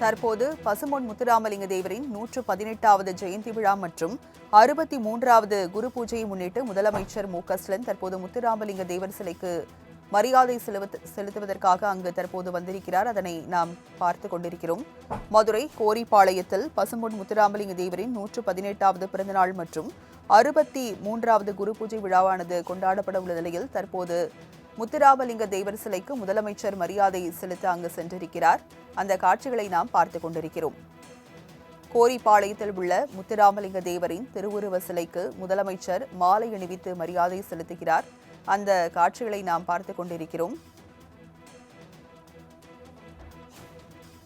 தற்போது பசும்பொன் முத்துராமலிங்க தேவரின் நூற்று பதினெட்டாவது ஜெயந்தி விழா மற்றும் அறுபத்தி மூன்றாவது குரு பூஜையை முன்னிட்டு முதலமைச்சர் மு க ஸ்டாலின் தற்போது முத்துராமலிங்க தேவர் சிலைக்கு மரியாதை செலுத்துவதற்காக அங்கு தற்போது வந்திருக்கிறார். அதனை நாம் பார்த்து கொண்டிருக்கிறோம். மதுரை கோரிப்பாளையத்தில் பசும்பொன் முத்துராமலிங்க தேவரின் நூற்று பதினெட்டாவது பிறந்தநாள் மற்றும் அறுபத்தி மூன்றாவது குரு பூஜை விழாவானது கொண்டாடப்பட உள்ள நிலையில் தற்போது முத்துராமலிங்க தேவர் சிலைக்கு முதலமைச்சர் மரியாதை செலுத்த அங்கு சென்றிருக்கிறார். அந்த காட்சிகளை நாம் பார்த்து கொண்டிருக்கிறோம். கோரிப்பாளையத்தில் உள்ள முத்துராமலிங்க தேவரின் திருவுருவ சிலைக்கு முதலமைச்சர் மாலை அணிவித்து மரியாதை செலுத்துகிறார். அந்த காட்சிகளை நாம் பார்த்து கொண்டிருக்கிறோம்.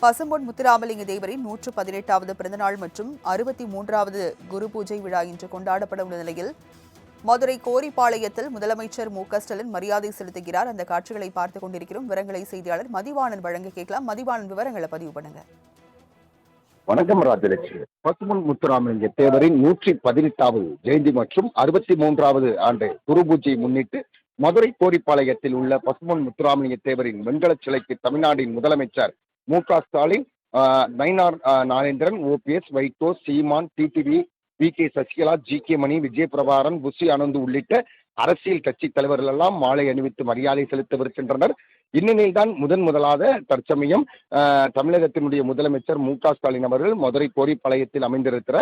பசும்பொன் முத்துராமலிங்க தேவரின் நூற்று பதினெட்டாவது பிறந்தநாள் மற்றும் அறுபத்தி மூன்றாவது குரு பூஜை விழா இன்று கொண்டாடப்பட உள்ள நிலையில் மதுரை கோரிப்பாளையத்தில் முதலமைச்சர் மு க ஸ்டாலின் மரியாதை செலுத்துகிறார். அந்த காட்சிகளை பார்த்து கொண்டிருக்கிறோம். விவரங்களை செய்தியாளர் மதிவாணன் வழங்க கேட்கலாம். மதிவாணன் விவரங்களை பதிவு பண்ணுங்க. வணக்கம் ராஜலட்சுமி. பசுமன் முத்துராமலிங்க தேவரின் நூற்றி பதினெட்டாவது ஜெயந்தி மற்றும் அறுபத்தி மூன்றாவது ஆண்டு குருபூஜையை முன்னிட்டு மதுரை கோரிப்பாளையத்தில் உள்ள பசுமன் முத்துராமலிங்க தேவரின் வெண்கலச் சிலைக்கு தமிழ்நாட்டின் முதலமைச்சர் மு க ஸ்டாலின் ஆஹ், நயினார் ஆஹ், Nagendran OPS Vaiko Seeman TTV V. K. Sasikala G. K. Mani Vijayaprabhakaran Bussy Anand உள்ளிட்ட அரசியல் கட்சி தலைவர்கள் எல்லாம் மாலை அணிவித்து மரியாதை செலுத்தவிருக்கின்றனர். இந்நிலையில்தான் முதன் முதலாக தற்சமயம் தமிழகத்தினுடைய முதலமைச்சர் மு க ஸ்டாலின் அவர்கள் மதுரை கோரிப்பாளையத்தில் அமைந்திருக்கிற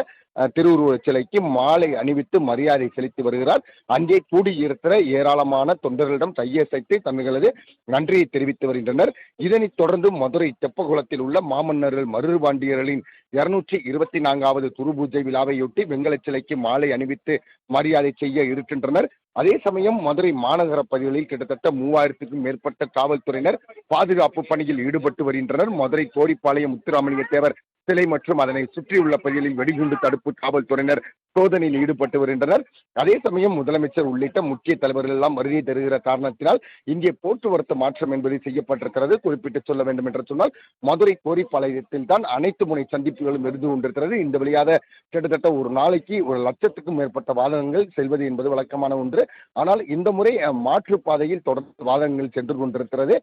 திருவுருவச் சிலைக்கு மாலை அணிவித்து மரியாதை செலுத்தி வருகிறார். அங்கே கூடியிருக்கிற ஏராளமான தொண்டர்களிடம் கையசைத்து தங்களது நன்றியை தெரிவித்து வருகின்றனர். இதனைத் தொடர்ந்து மதுரை தெப்பகுளத்தில் உள்ள மாமன்னர்கள் மருதுபாண்டியர்களின் இருநூற்றி இருபத்தி நான்காவது துருபூஜை விழாவையொட்டி வெங்கலச் சிலைக்கு மாலை அணிவித்து மரியாதை செய்ய இருக்கின்றனர். அதே சமயம் மதுரை மாநகர பகுதிகளில் கிட்டத்தட்ட மூவாயிரத்துக்கும் மேற்பட்ட காவல்துறையினர் பாதுகாப்பு பணியில் ஈடுபட்டு வருகின்றனர். மதுரை கோரிப்பாளையம் முத்துராமலிங்க தேவர் சிலை மற்றும் அதனை சுற்றியுள்ள பகுதிகளில் வெடிகுண்டு தடுப்பு காவல்துறையினர் சோதனையில் ஈடுபட்டு வருகின்றனர். அதே சமயம் முதலமைச்சர் உள்ளிட்ட முக்கிய தலைவர்கள் எல்லாம் வருகை தருகிற காரணத்தினால் இங்கே போக்குவரத்து மாற்றம் என்பது செய்யப்பட்டிருக்கிறது. குறிப்பிட்டு சொல்ல வேண்டும் என்று சொன்னால் மதுரை கோரிப்பாளையத்தில் தான் அனைத்து முனை சந்திப்புகளும் இருந்து கொண்டிருக்கிறது. இந்த வழியாக கிட்டத்தட்ட ஒரு நாளைக்கு ஒரு லட்சத்துக்கும் மேற்பட்ட வாகனங்கள் செல்வது என்பது வழக்கமான ஒன்று. ஆனால் இந்த முறை மாற்றுப்பாதையில் தொடர்ந்து வாகனங்கள் சென்று கொண்டிருக்கிறது.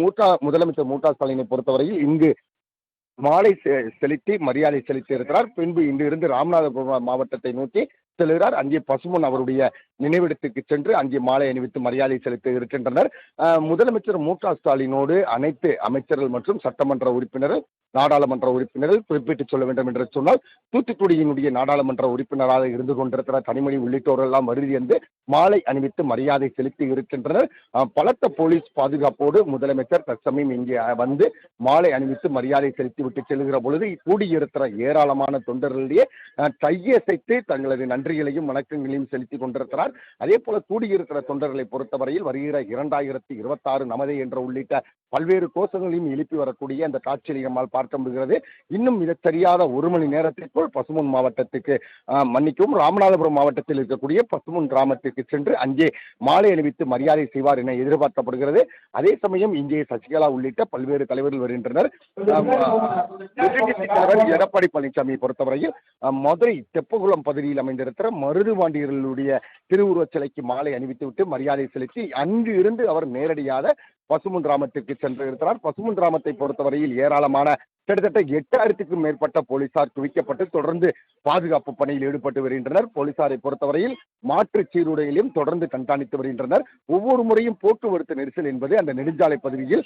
மூட்டா முதலமைச்சர் மு க ஸ்டாலினை பொறுத்தவரையில் இங்கு மாலை செ- செலுத்தி மரியாதை செலுத்தி இருக்கிறார். பின்பு இங்கிருந்து ராமநாதபுரம் மாவட்டத்தை நோக்கி செல்கிறார். அங்கே பசுமன் அவருடைய நினைவிடத்துக்கு சென்று அங்கே மாலை அணிவித்து மரியாதை செலுத்த இருக்கின்றனர். முதலமைச்சர் மு க ஸ்டாலினோடு அனைத்து அமைச்சர்கள் மற்றும் சட்டமன்ற உறுப்பினர்கள் நாடாளுமன்ற உறுப்பினர்கள் குறிப்பிட்டு சொல்ல வேண்டும் என்று சொன்னால் தூத்துக்குடியினுடைய நாடாளுமன்ற உறுப்பினராக இருந்து கொண்டிருக்கிற கனிமொழி உள்ளிட்டோர் எல்லாம் வருகை என்று மாலை அணிவித்து மரியாதை செலுத்தி இருக்கின்றனர். பலத்த போலீஸ் பாதுகாப்போடு முதலமைச்சர் தற்சமயம் இங்கே வந்து மாலை அணிவித்து மரியாதை செலுத்தி விட்டு செல்கிற பொழுது கூடியிருக்கிற ஏராளமான தொண்டர்களிடையே கையசைத்து தங்களது நன்றிகளையும் வணக்கங்களையும் செலுத்தி கொண்டிருக்கிறார். அதே போல கூடியிருக்கிற தொண்டர்களை பொறுத்தவரையில் வருகிற இரண்டாயிரத்தி இருபத்தாறு நமதே என்ற உள்ளிட்ட பல்வேறு கோஷங்களையும் எழுப்பி வரக்கூடிய அந்த காட்சியை நம்மால் பார்க்க முடிகிறது. இன்னும் மிகச் தெரியாத ஒரு மணி நேரத்திற்குள் பசுமன் மாவட்டத்துக்கு மன்னிக்கவும் ராமநாதபுரம் மாவட்டத்தில் இருக்கக்கூடிய பசுமன் கிராமத்திற்கு சென்று அங்கே மாலை அணிவித்து மரியாதை செய்வார் என எதிர்பார்க்கப்படுகிறது. அதே சமயம் இங்கே சசிகலா உள்ளிட்ட பல்வேறு தலைவர்கள் வருகின்றனர். தலைவர் எடப்பாடி பழனிசாமியை பொறுத்தவரையில் மதுரை தெப்பகுளம் பகுதியில் அமைந்திருக்கிற மருதுவாண்டியர்களுடைய திருவுருவச் சிலைக்கு மாலை அணிவித்துவிட்டு மரியாதை செலுத்தி அங்கு இருந்து அவர் நேரடியாக பசுமன் கிராமத்திற்கு சென்று இருக்கிறார். பசுமன் கிராமத்தை பொறுத்தவரையில் ஏராளமான கிட்டத்தட்ட எட்டாயிரத்துக்கும் மேற்பட்ட போலீசார் குவிக்கப்பட்டு தொடர்ந்து பாதுகாப்பு பணியில் ஈடுபட்டு வருகின்றனர். போலீசாரை பொறுத்தவரையில் மாற்றுச் சீருடையிலும் தொடர்ந்து கண்காணித்து வருகின்றனர். ஒவ்வொரு முறையும் போக்குவரத்து நெரிசல் என்பது அந்த நெடுஞ்சாலை பகுதியில்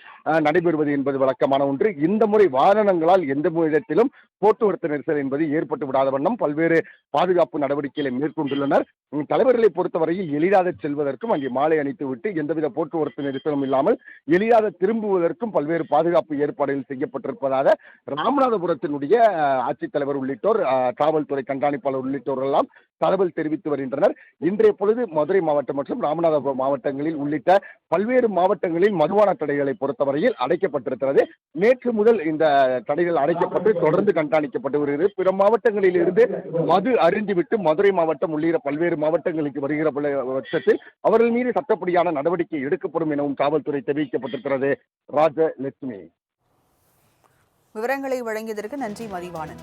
நடைபெறுவது என்பது வழக்கமான ஒன்று. இந்த முறை வாகனங்களால் எந்த விதத்திலும் போக்குவரத்து நெரிசல் என்பது ஏற்பட்டு விடாத வண்ணம் பல்வேறு பாதுகாப்பு நடவடிக்கைகளை மேற்கொண்டுள்ளனர். தலைவர்களை பொறுத்தவரையில் எளிதாக செல்வதற்கும் அங்கே மாலை அணித்து விட்டு எந்தவித போக்குவரத்து நெரிசலும் இல்லாமல் எளிதாக திரும்புவதற்கும் பல்வேறு பாதுகாப்பு ஏற்பாடுகள் செய்யப்பட்டிருப்பதாக ராமநாதபுரத்தினுடைய ஆட்சித்தலைவர் உள்ளிட்டோர் காவல்துறை கண்காணிப்பாளர் உள்ளிட்டோர் எல்லாம் தகவல் தெரிவித்து வருகின்றனர். இன்றைய பொழுது மதுரை மாவட்டம் மற்றும் ராமநாதபுரம் மாவட்டங்களில் உள்ளிட்ட பல்வேறு மாவட்டங்களில் மதுபான தடைகளை பொறுத்தவரையில் அடைக்கப்பட்டிருக்கிறது. நேற்று முதல் இந்த தடைகள் அடைக்கப்பட்டு தொடர்ந்து கண்காணிக்கப்பட்டு வருகிறது. பிற மாவட்டங்களில் இருந்து மது அறிந்துவிட்டு மதுரை மாவட்டம் உள்ளிட்ட பல்வேறு மாவட்டங்களுக்கு வருகிற பட்சத்தில் அவர்கள் மீது சட்டப்படியான நடவடிக்கை எடுக்கப்படும் எனவும் காவல்துறை தெரிவிக்கப்பட்டிருக்கிறது. ராஜலட்சுமி. விவரங்களை வழங்கியதற்கு நன்றி மதிவாணன்